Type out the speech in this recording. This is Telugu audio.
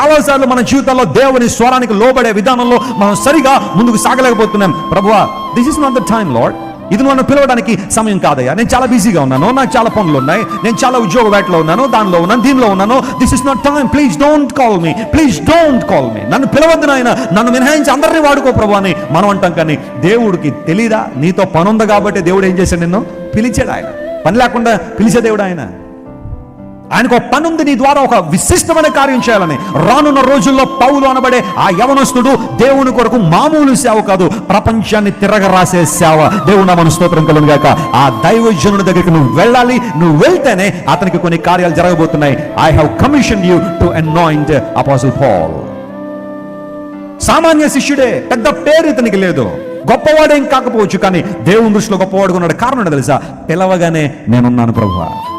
చాలాసార్లు మన జీవితంలో దేవుని స్వరానికి లోబడే విధానంలో మనం సరిగా ముందుకు సాగలేకపోతున్నాం. ప్రభువా this is not the time lord ఇది నన్ను పిలవడానికి సమయం కాదయ్యా. నేను చాలా బిజీగా ఉన్నాను. నాకు చాలా పనులు ఉన్నాయి. నేను చాలా ఉద్యోగ వేటలో ఉన్నాను. దానిలో ఉన్నాను. దీనిలో ఉన్నాను. This is not time please don't call me please don't call me నన్ను పిలవద్దు నాయన. నన్ను మినహాయించి అందరినీ వాడుకో ప్రభు అని మనం అంటాం కానీ దేవుడికి తెలీదా? నీతో పనుంది కాబట్టి దేవుడు ఏం చేశాడు నిన్ను? పిలిచాడు ఆయన. పని లేకుండా పిలిచే దేవుడు ఆయన. ఆయనకు ఒక పని ఉంది నీ ద్వారా ఒక విశిష్టమైన కార్యం చేయాలని. రానున్న రోజుల్లో పౌలు అనబడే ఆ యవనస్తుడు దేవుని కొరకు మామూలు సేవ కాదు ప్రపంచాన్ని తిరగరాసే సేవ. దేవుడు మన స్తోత్రం కలుగు గాక. ఆ దైవజనుడి దగ్గరికి నువ్వు వెళ్ళాలి. నువ్వు వెళ్తేనే అతనికి కొన్ని కార్యాలు జరగబోతున్నాయి. I have commission you to anoint apostle Paul సామాన్య శిష్యుడే పెద్ద పేరు ఇతనికి లేదు. గొప్పవాడేం కాకపోవచ్చు కానీ దేవుని దృష్టిలో గొప్పవాడుగా ఉన్నాడు. కారణం తెలుసా? పిలవగానే నేనున్నాను ప్రభు